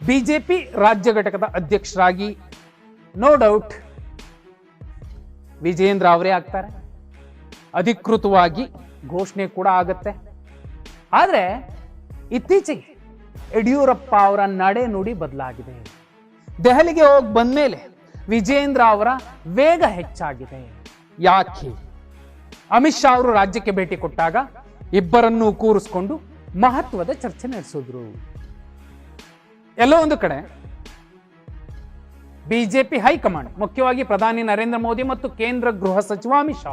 BJP ರಾಜ್ಯ ಘಟಕದ ಅಧ್ಯಕ್ಷರಾಗಿ ನೋ ಡೌಟ್ ವಿಜೇಂದ್ರ ಅವರೇ ಆಗ್ತಾರೆ. ಅಧಿಕೃತವಾಗಿ ಘೋಷಣೆ ಕೂಡ ಆಗತ್ತೆ. ಆದರೆ ಇತ್ತೀಚೆಗೆ ಯಡಿಯೂರಪ್ಪ ಅವರ ನಡೆ ನುಡಿ ಬದಲಾಗಿದೆ. ದೆಹಲಿಗೆ ಹೋಗಿ ಬಂದ್ಮೇಲೆ ವಿಜೇಂದ್ರ ಅವರ ವೇಗ ಹೆಚ್ಚಾಗಿದೆ. ಯಾಕೆ? ಅಮಿತ್ ಶಾ ಅವರು ರಾಜ್ಯಕ್ಕೆ ಭೇಟಿ ಕೊಟ್ಟಾಗ ಇಬ್ಬರನ್ನೂ ಕೂರಿಸ್ಕೊಂಡು ಮಹತ್ವದ ಚರ್ಚೆ ನಡೆಸಿದ್ರು. ಎಲ್ಲೋ ಒಂದು ಕಡೆ ಬಿಜೆಪಿ ಹೈಕಮಾಂಡ್, ಮುಖ್ಯವಾಗಿ ಪ್ರಧಾನಿ ನರೇಂದ್ರ ಮೋದಿ ಮತ್ತು ಕೇಂದ್ರ ಗೃಹ ಸಚಿವ ಅಮಿತ್ ಶಾ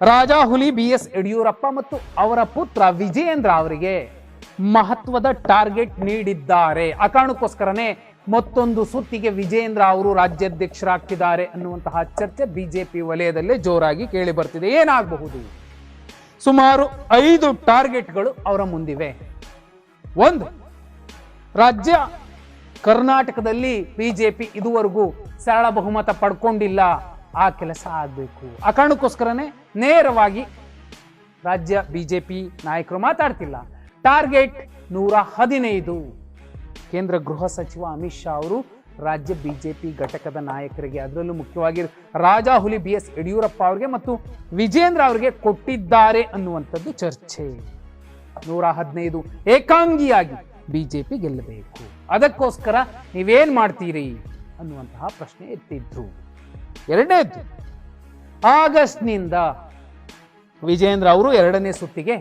ರಾಜಾ ಹುಲಿ ಬಿ ಎಸ್ ಯಡಿಯೂರಪ್ಪ ಮತ್ತು ಅವರ ಪುತ್ರ ವಿಜಯೇಂದ್ರ ಅವರಿಗೆ ಮಹತ್ವದ ಟಾರ್ಗೆಟ್ ನೀಡಿದ್ದಾರೆ. ಆ ಕಾರಣಕ್ಕೋಸ್ಕರನೇ ಮತ್ತೊಂದು ಸುತ್ತಿಗೆ ವಿಜಯೇಂದ್ರ ಅವರು ರಾಜ್ಯಾಧ್ಯಕ್ಷರಾಗ್ತಿದ್ದಾರೆ ಅನ್ನುವಂತಹ ಚರ್ಚೆ ಬಿಜೆಪಿ ವಲಯದಲ್ಲೇ ಜೋರಾಗಿ ಕೇಳಿ ಬರ್ತಿದೆ ಏನಾಗಬಹುದು? ಸುಮಾರು ಐದು ಟಾರ್ಗೆಟ್ಗಳು ಅವರ ಮುಂದಿವೆ. ಒಂದು ರಾಜ್ಯ ಕರ್ನಾಟಕದಲ್ಲಿ ಬಿಜೆಪಿ ಇದುವರೆಗೂ ಸರಳ ಬಹುಮತ ಪಡ್ಕೊಂಡಿಲ್ಲ. ಆ ಕೆಲಸ ಆಗಬೇಕು. ಆ ಕಾರಣಕ್ಕೋಸ್ಕರನೇ ನೇರವಾಗಿ ರಾಜ್ಯ ಬಿಜೆಪಿ ನಾಯಕರು ಮಾತಾಡ್ತಿಲ್ಲ. ಟಾರ್ಗೆಟ್ ನೂರ ಹದಿನೈದು. ಕೇಂದ್ರ ಗೃಹ ಸಚಿವ ಅಮಿತ್ ಶಾ ಅವರು ರಾಜ್ಯ ಬಿಜೆಪಿ ಘಟಕದ ನಾಯಕರಿಗೆ, ಅದರಲ್ಲೂ ಮುಖ್ಯವಾಗಿ ರಾಜಾ ಹುಲಿ ಬಿ ಎಸ್ ಯಡಿಯೂರಪ್ಪ ಅವರಿಗೆ ಮತ್ತು ವಿಜೇಂದ್ರ ಅವರಿಗೆ ಕೊಟ್ಟಿದ್ದಾರೆ ಅನ್ನುವಂಥದ್ದು ಚರ್ಚೆ. ನೂರ ಹದಿನೈದು ಏಕಾಂಗಿಯಾಗಿ ಬಿಜೆಪಿ ಗೆಲ್ಲಬೇಕು. ಅದಕ್ಕೋಸ್ಕರ ನೀವೇನು ಮಾಡ್ತೀರಿ? ಅನ್ನುವಂತಹ ಪ್ರಶ್ನೆ ಎತ್ತಿದ್ರು. ಎರಡನೇದ್ದು, ಆಗಸ್ಟ್ನಿಂದ ವಿಜೇಂದ್ರ ಅವರು ಎರಡನೇ ಸುತ್ತಿಗೆ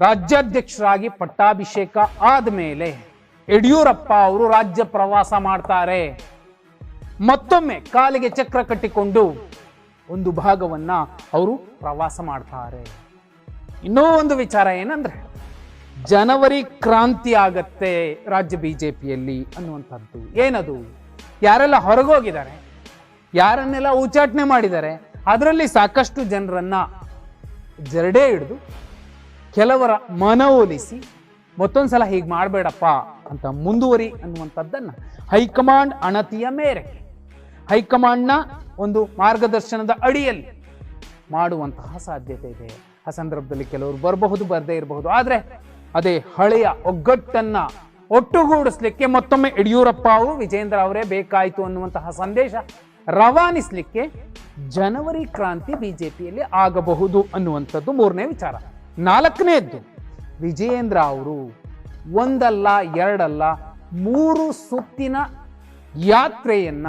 ರಾಜ್ಯಾಧ್ಯಕ್ಷರಾಗಿ ಪಟ್ಟಾಭಿಷೇಕ ಆದಮೇಲೆ ಯಡಿಯೂರಪ್ಪ ಅವರು ರಾಜ್ಯ ಪ್ರವಾಸ ಮಾಡ್ತಾರೆ. ಮತ್ತೊಮ್ಮೆ ಕಾಲಿಗೆ ಚಕ್ರ ಕಟ್ಟಿಕೊಂಡು ಒಂದು ಭಾಗವನ್ನ ಅವರು ಪ್ರವಾಸ ಮಾಡ್ತಾರೆ. ಇನ್ನೂ ಒಂದು ವಿಚಾರ ಏನಂದ್ರೆ ಜನವರಿ ಕ್ರಾಂತಿ ಆಗತ್ತೆ ರಾಜ್ಯ ಪಿಯಲ್ಲಿ ಅನ್ನುವಂಥದ್ದು. ಏನದು? ಯಾರೆಲ್ಲ ಹೊರಗೋಗಿದ್ದಾರೆ, ಯಾರನ್ನೆಲ್ಲ ಉಚ್ಚಾಟನೆ ಮಾಡಿದ್ದಾರೆ, ಅದರಲ್ಲಿ ಸಾಕಷ್ಟು ಜನರನ್ನು ಜರಡೆ ಹಿಡಿದು ಕೆಲವರ ಮನವೊಲಿಸಿ ಮತ್ತೊಂದು ಸಲ ಹೀಗೆ ಮಾಡಬೇಡಪ್ಪ ಅಂತ ಮುಂದುವರಿ ಅನ್ನುವಂಥದ್ದನ್ನು ಹೈಕಮಾಂಡ್ ಅಣತಿಯ ಮೇರೆಗೆ, ಹೈಕಮಾಂಡ್ನ ಒಂದು ಮಾರ್ಗದರ್ಶನದ ಅಡಿಯಲ್ಲಿ ಮಾಡುವಂತಹ ಸಾಧ್ಯತೆ ಇದೆ. ಆ ಸಂದರ್ಭದಲ್ಲಿ ಕೆಲವರು ಬರಬಹುದು, ಬರದೇ ಇರಬಹುದು. ಆದರೆ ಅದೇ ಹಳೆಯ ಒಗ್ಗಟ್ಟನ್ನ ಒಟ್ಟುಗೂಡಿಸ್ಲಿಕ್ಕೆ ಮತ್ತೊಮ್ಮೆ ಯಡಿಯೂರಪ್ಪ ಅವರು, ವಿಜೇಂದ್ರ ಅವರೇ ಬೇಕಾಯಿತು ಅನ್ನುವಂತಹ ಸಂದೇಶ ರವಾನಿಸ್ಲಿಕ್ಕೆ ಜನವರಿ ಕ್ರಾಂತಿ ಬಿಜೆಪಿಯಲ್ಲಿ ಆಗಬಹುದು ಅನ್ನುವಂಥದ್ದು ಮೂರನೇ ವಿಚಾರ. ನಾಲ್ಕನೇದ್ದು, ವಿಜೇಂದ್ರ ಅವರು ಒಂದಲ್ಲ, ಎರಡಲ್ಲ, ಮೂರು ಸುತ್ತಿನ ಯಾತ್ರೆಯನ್ನ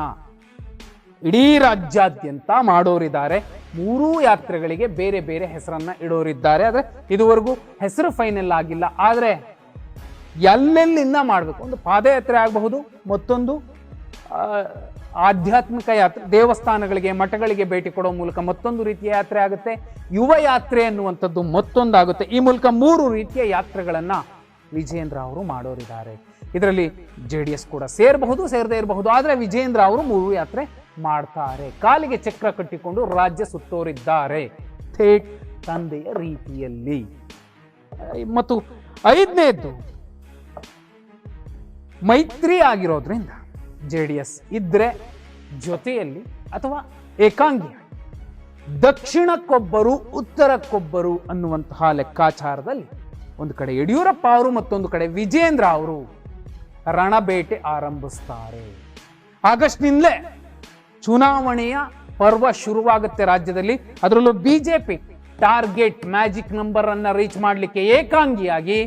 ಇಡೀ ರಾಜ್ಯಾದ್ಯಂತ ಮಾಡೋರಿದ್ದಾರೆ. ಮೂರೂ ಯಾತ್ರೆಗಳಿಗೆ ಬೇರೆ ಬೇರೆ ಹೆಸರನ್ನ ಇಡೋರಿದ್ದಾರೆ. ಆದ್ರೆ ಇದುವರೆಗೂ ಹೆಸರು ಫೈನಲ್ ಆಗಿಲ್ಲ. ಆದ್ರೆ ಎಲ್ಲೆಲ್ಲಿಂದ ಮಾಡಬೇಕು? ಒಂದು ಪಾದಯಾತ್ರೆ ಆಗಬಹುದು, ಮತ್ತೊಂದು ಆಧ್ಯಾತ್ಮಿಕ ಯಾತ್ರೆ, ದೇವಸ್ಥಾನಗಳಿಗೆ, ಮಠಗಳಿಗೆ ಭೇಟಿ ಕೊಡೋ ಮೂಲಕ ಮತ್ತೊಂದು ರೀತಿಯ ಯಾತ್ರೆ ಆಗುತ್ತೆ. ಯುವ ಯಾತ್ರೆ ಅನ್ನುವಂಥದ್ದು ಮತ್ತೊಂದಾಗುತ್ತೆ. ಈ ಮೂಲಕ ಮೂರು ರೀತಿಯ ಯಾತ್ರೆಗಳನ್ನ ವಿಜೇಂದ್ರ ಅವರು ಮಾಡೋರಿದ್ದಾರೆ. ಇದರಲ್ಲಿ ಜೆ ಡಿ ಎಸ್ ಕೂಡ ಸೇರಬಹುದು, ಸೇರದೇ ಇರಬಹುದು. ಆದರೆ ವಿಜೇಂದ್ರ ಅವರು ಮೂರು ಯಾತ್ರೆ ಮಾಡ್ತಾರೆ. ಕಾಲಿಗೆ ಚಕ್ರ ಕಟ್ಟಿಕೊಂಡು ರಾಜ್ಯ ಸುತ್ತೋರಿದ್ದಾರೆ. ಥೇಟ್ ತಂದೆಯ ರೀತಿಯಲ್ಲಿ. ಮತ್ತು ಐದನೇದ್ದು, ಮೈತ್ರಿ ಆಗಿರೋದ್ರಿಂದ ಜೆ ಡಿ ಎಸ್ ಇದ್ರೆ ಜೊತೆಯಲ್ಲಿ ಅಥವಾ ಏಕಾಂಗಿ. ದಕ್ಷಿಣಕ್ಕೊಬ್ಬರು, ಉತ್ತರಕ್ಕೊಬ್ಬರು ಅನ್ನುವಂತಹ ಲೆಕ್ಕಾಚಾರದಲ್ಲಿ ಒಂದು ಕಡೆ ಯಡಿಯೂರಪ್ಪ ಅವರು ಮತ್ತೊಂದು ಕಡೆ ವಿಜೇಂದ್ರ ಅವರು ರಣಬೇಟೆ ಆರಂಭಿಸ್ತಾರೆ. ಆಗಸ್ಟ್ನಿಂದಲೇ ಚುನಾವಣೆಯ ಪರ್ವ ಶುರುವಾಗುತ್ತೆ ರಾಜ್ಯದಲ್ಲಿ. ಅದರಲ್ಲೂ ಬಿಜೆಪಿ ಟಾರ್ಗೆಟ್ ಮ್ಯಾಜಿಕ್ ನಂಬರ್ ಅನ್ನ ರೀಚ್ ಮಾಡಲಿಕ್ಕೆ ಏಕಾಂಗಿಯಾಗಿ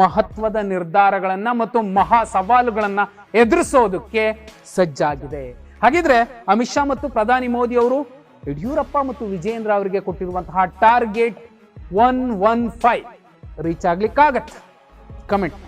ಮಹತ್ವದ ನಿರ್ಧಾರಗಳನ್ನ ಮತ್ತು ಮಹಾ ಸವಾಲುಗಳನ್ನ ಎದುರಿಸೋದಕ್ಕೆ ಸಜ್ಜಾಗಿದೆ. ಹಾಗಿದ್ರೆ ಅಮಿತ್ ಶಾ ಮತ್ತು ಪ್ರಧಾನಿ ಮೋದಿ ಅವರು ಯಡಿಯೂರಪ್ಪ ಮತ್ತು ವಿಜೇಂದ್ರ ಅವರಿಗೆ ಕೊಟ್ಟಿರುವಂತಹ target one one five reach ಆಗ್ಲಿಕ್ಕಾಗತ್ತೆ. Comment.